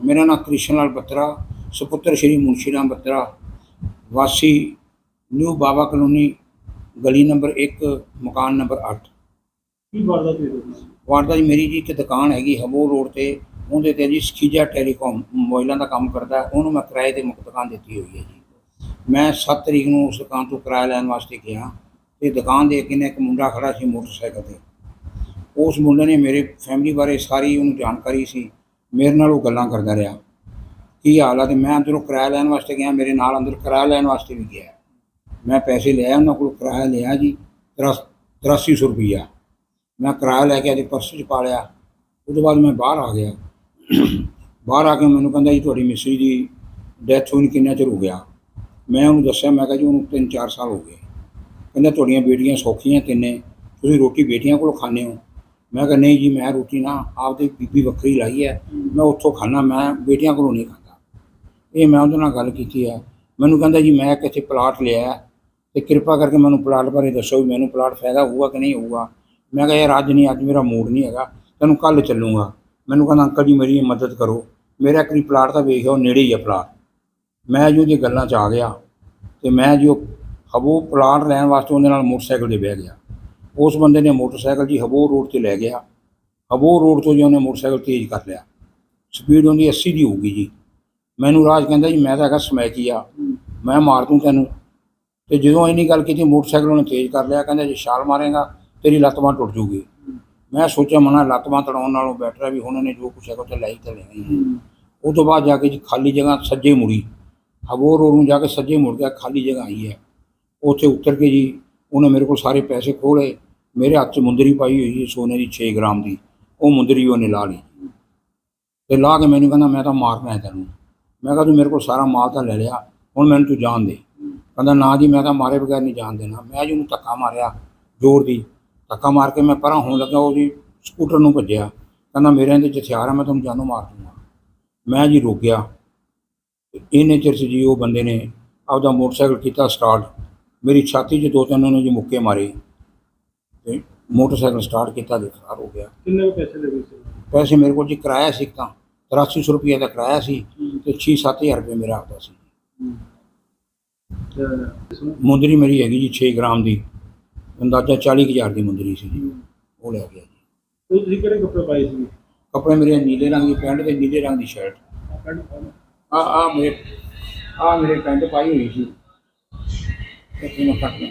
ਮੇਰਾ ਨਾਮ ਕ੍ਰਿਸ਼ਨ ਲਾਲ ਬੱਤਰਾ ਸੁਪੁੱਤਰ ਸ਼੍ਰੀ ਮੁਨਸ਼ੀ ਰਾਮ ਬੱਤਰਾ ਵਾਸੀ ਨਿਊ ਬਾਬਾ ਕਲੋਨੀ ਗਲੀ ਨੰਬਰ 1 ਮਕਾਨ ਨੰਬਰ 8 ਕੀ ਵਾਰਦਾਤ ਹੋਈ ਤੁਹਾਡੀ? ਵਾਰਦਾ ਜੀ ਮੇਰੀ ਜੀ ਇੱਕ ਦੁਕਾਨ ਹੈਗੀ ਹਬੋ ਰੋਡ ਤੇ ਉਹਦੇ ਤੇ ਜੀ ਸਖੀਜਾ ਟੈਲੀਕਾਮ ਮੋਬਾਈਲਾਂ ਦਾ ਕੰਮ ਕਰਦਾ। ਉਹਨੂੰ ਮੈਂ ਕਿਰਾਏ ਤੇ ਮੁਕਤ ਦੁਕਾਨ ਦਿੱਤੀ ਹੋਈ ਹੈ ਜੀ ਮੈਂ 7 ਤਰੀਕ ਨੂੰ ਉਸ ਦੁਕਾਨ ਤੋਂ ਕਿਰਾਇਆ ਲੈਣ ਵਾਸਤੇ ਗਿਆ ਤੇ ਦੁਕਾਨ ਦੇ ਅੱਗੇ ਨੇ ਇੱਕ ਮੁੰਡਾ ਖੜਾ ਸੀ ਮੋਟਰਸਾਈਕਲ ਤੇ ਉਸ ਮੁੰਡੇ ਨੇ ਮੇਰੇ ਫੈਮਿਲੀ ਬਾਰੇ ਸਾਰੀ ਉਹਨੂੰ ਜਾਣਕਾਰੀ ਸੀ ਮੇਰੇ ਨਾਲ ਉਹ ਗੱਲਾਂ ਕਰਦਾ ਰਿਹਾ। ਕੀ ਹਾਲ ਆ? ਤੇ ਮੈਂ ਅੰਦਰੋਂ ਕਿਰਾਇਆ ਲੈਣ ਵਾਸਤੇ ਗਿਆ, ਮੇਰੇ ਨਾਲ ਅੰਦਰ ਕਿਰਾਇਆ ਲੈਣ ਵਾਸਤੇ ਵੀ ਗਿਆ। ਮੈਂ ਪੈਸੇ ਲਿਆ ਉਹਨਾਂ ਕੋਲ ਕਿਰਾਇਆ ਲਿਆ ਜੀ 8300 ਰੁਪਈਆ। ਮੈਂ ਕਿਰਾਇਆ ਲੈ ਕੇ ਆਦੀ ਪਰਸ 'ਚ ਪਾ ਲਿਆ। ਉਹਦੇ ਬਾਅਦ ਮੈਂ ਬਾਹਰ ਆ ਗਿਆ। ਬਾਹਰ ਆ ਕੇ ਮੈਨੂੰ ਕਹਿੰਦਾ ਜੀ, ਤੁਹਾਡੀ ਮਿਸਰੀ ਦੀ ਡੈਥ ਹੋਈ ਕਿੰਨਾ ਚਿਰ ਹੋ ਗਿਆ? ਮੈਂ ਉਹਨੂੰ ਦੱਸਿਆ, ਮੈਂ ਕਿਹਾ ਜੀ, ਉਹਨੂੰ 3-4 ਸਾਲ ਹੋ ਗਏ। ਕਹਿੰਦਾ, ਤੁਹਾਡੀਆਂ ਬੇਟੀਆਂ ਸੌਖੀਆਂ ਤਿੰਨੇ। ਤੁਸੀਂ ਰੋਟੀ ਬੇਟੀਆਂ ਕੋਲੋਂ ਖਾਂਦੇ ਹੋ। ਮੈਂ ਕਿਹਾ, ਨਹੀਂ ਜੀ, ਮੈਂ ਰੋਟੀ ਨਾ ਆਪਦੀ ਬੀਬੀ ਵੱਖਰੀ ਲਾਈ ਹੈ। ਮੈਂ ਉੱਥੋਂ ਖਾਣਾ ਮੈਂ ਬੇਟੀਆਂ ਕੋਲੋਂ ਨਹੀਂ ਖਾਂਦਾ। ਇਹ ਮੈਂ ਉਹਦੇ ਨਾਲ ਗੱਲ ਕੀਤੀ ਹੈ। ਮੈਨੂੰ ਕਹਿੰਦਾ, ਜੀ, ਮੈਂ ਕਿੱਥੇ ਪਲਾਟ ਲਿਆ ਹੈ ਤੇ ਕਿਰਪਾ ਕਰਕੇ ਮੈਨੂੰ ਪਲਾਟ ਬਾਰੇ ਦੱਸੋ ਵੀ ਮੈਨੂੰ ਪਲਾਟ ਫਾਇਦਾ ਹੋਊਗਾ ਕਿ ਨਹੀਂ ਹੋਊਗਾ? ਮੈਂ ਕਿਹਾ, ਯਾਰ, ਅੱਜ ਨਹੀਂ, ਅੱਜ ਮੇਰਾ ਮੂਡ ਨਹੀਂ ਹੈਗਾ। ਤੈਨੂੰ ਕੱਲ ਚੱਲੂਗਾ। ਮੈਨੂੰ ਕਹਿੰਦਾ, ਅੰਕਲ ਜੀ, ਮੇਰੀ ਮਦਦ ਕਰੋ। ਮੇਰਾ ਕਰੀ ਪਲਾਟ ਤਾਂ ਵੇਖਿਓ ਨੇੜੇ ਹੀ ਹੈ ਪਲਾਟ। ਮੈਂ ਜੀ ਉਹਦੀ ਗੱਲਾਂ 'ਚ ਆ ਗਿਆ ਤੇ ਮੈਂ ਜੋ ਹਬੋ ਪਲਾਟ ਲੈਣ ਵਾਸਤੇ ਉਹਦੇ ਨਾਲ ਮੋਟਰਸਾਈਕਲ ਤੇ ਬਹਿ ਗਿਆ। ਉਸ ਬੰਦੇ ਨੇ ਮੋਟਰਸਾਈਕਲ ਜੀ ਹਬੋ ਰੋਡ ਤੇ ਲੈ ਗਿਆ। ਹਬੋ ਰੋਡ ਤੋਂ ਜੀ ਉਹਨੇ ਮੋਟਰਸਾਈਕਲ ਤੇਜ਼ ਕਰ ਲਿਆ। ਸਪੀਡ ਉਹਦੀ 80 ਦੀ ਹੋਊਗੀ ਜੀ। ਮੈਨੂੰ ਰਾਜ ਕਹਿੰਦਾ ਜੀ, ਮੈਂ ਤਾਂ ਹੈਗਾ ਸਮੈਕੀ ਆ। ਮੈਂ ਮਾਰ ਦੂੰ ਤੈਨੂੰ। ਤੇ ਜਦੋਂ ਇੰਨੀ ਗੱਲ ਕੀਤੀ, ਮੋਟਰਸਾਈਕਲ ਉਹਨੇ ਤੇਜ਼ ਕਰ ਲਿਆ। ਕਹਿੰਦਾ ਜੇ ਛਾਲ ਮਾਰੇਗਾ, ਤੇਰੀ ਲੱਤ ਬਾਂਹ ਟੁੱਟ ਜੂਗੀ। ਮੈਂ ਸੋਚਿਆ, ਮਨਾ ਲੱਤ ਬਾਂਹ ਤੜਾਉਣ ਨਾਲੋਂ ਬੈਟਰ ਹੈ ਵੀ ਉਹਨਾਂ ਨੇ ਜੋ ਕੁਛ ਹੈਗਾ, ਉਹ ਤੇ ਲੈ ਹੀ ਤਾਂ ਉਹ ਤੋਂ ਬਾਅਦ ਜਾ ਕੇ ਜੀ ਖਾਲੀ ਜਗ੍ਹਾ ਸੱਜੇ ਮੁੜੀ। ਹਬੋਰ ਰੋਡ ਨੂੰ ਜਾ ਕੇ ਸੱਜੇ ਮੁੜ ਗਿਆ ਖਾਲੀ ਜਗ੍ਹਾ ਆਈ ਹੈ। ਉੱਥੇ ਉਤਰ ਕੇ ਜੀ ਉਹਨੇ ਮੇਰੇ ਕੋਲ ਸਾਰੇ ਪੈਸੇ ਖੋਲੇ ਮੇਰੇ ਹੱਥ 'ਚ ਮੁੰਦਰੀ ਪਾਈ ਹੋਈ ਹੈ ਸੋਨੇ ਦੀ 6 ਗ੍ਰਾਮ ਦੀ। ਉਹ ਮੁੰਦਰੀ ਉਹਨੇ ਲਾ ਲਈ। ਤੇ ਲਾ ਕੇ ਮੈਨੂੰ ਕਹਿੰਦਾ, ਮੈਂ ਤਾਂ ਮਾਰਨਾ ਹੈ ਤੈਨੂੰ। ਮੈਂ ਕਿਹਾ, ਤੂੰ ਮੇਰੇ ਕੋਲ ਸਾਰਾ ਮਾਲ ਤਾਂ ਲੈ ਲਿਆ, ਹੁਣ ਮੈਨੂੰ ਤੂੰ ਜਾਣ ਦੇ। ਕਹਿੰਦਾ, ਨਾ ਜੀ, ਮੈਂ ਤਾਂ ਮਾਰੇ ਬਗੈਰ ਨਹੀਂ ਜਾਣ ਦੇਣਾ। ਮੈਂ ਜੀ ਉਹਨੂੰ ਧੱਕਾ ਮਾਰਿਆ, ਜ਼ੋਰ ਦੀ। ਧੱਕਾ ਮਾਰ ਕੇ ਮੈਂ ਪਰਾਂ ਹੋਣ ਲੱਗਾ, ਉਹ ਜੀ ਸਕੂਟਰ ਨੂੰ ਭੱਜਿਆ। ਕਹਿੰਦਾ, ਮੇਰੇ ਇਹਦੇ 'ਚ ਹਥਿਆਰ ਆ, ਮੈਂ ਤੁਹਾਨੂੰ ਜਾਨੋਂ ਮਾਰ ਦੂੰਗਾ। ਮੈਂ ਜੀ ਰੁਕ ਗਿਆ। ਤੇ ਇੰਨੇ ਚਿਰ 'ਚ ਜੀ ਉਹ ਬੰਦੇ ਨੇ ਆਪਦਾ ਮੋਟਰਸਾਈਕਲ ਕੀਤਾ ਸਟਾਰਟ। ਮੇਰੀ ਛਾਤੀ 'ਚ ਦੋ ਤਿੰਨ ਉਹਨੇ ਜੀ ਮੁੱਕੇ ਮਾਰੇ ਤੇ ਮੋਟਰਸਾਈਕਲ ਸਟਾਰਟ ਕੀਤਾ ਤੇ ਫਰਾਰ ਹੋ ਗਿਆ। ਕਿੰਨੇ ਕੁ ਪੈਸੇ ਲੱਗੇ ਸੀ? ਪੈਸੇ ਮੇਰੇ ਕੋਲ ਜੀ ਕਿਰਾਇਆ ਸੀ ਤਾਂ 8300 ਰੁਪਏ ਦਾ ਕਿਰਾਇਆ ਸੀ ਤੇ 6-7000 ਰੁਪਏ ਮੇਰਾ ਆਪਦਾ ਸੀ। ਮੁੰਦਰੀ ਮੇਰੀ ਹੈਗੀ ਜੀ 6 ਗ੍ਰਾਮ ਦੀ ਅੰਦਾਜ਼ਾ 40000 ਦੀ ਮੁੰਦਰੀ ਸੀ ਜੀ। ਉਹ ਲੈ ਗਿਆ ਜੀ। ਤੁਸੀਂ ਕਿਹੜੇ ਕੱਪੜੇ ਪਾਏ ਸੀ? ਕੱਪੜੇ ਮੇਰੇ ਨੀਲੇ ਰੰਗ ਦੀ ਪੈਂਟ ਤੇ ਨੀਲੇ ਰੰਗ ਦੀ ਸ਼ਰਟ। ਆ ਆ ਮੇਰੇ ਆ ਮੇਰੇ ਪੈਂਟ ਪਾਈ ਹੋਈ ਸੀ। ਇਹ ਮੈਂ ਕੱਟ ਲਿਆ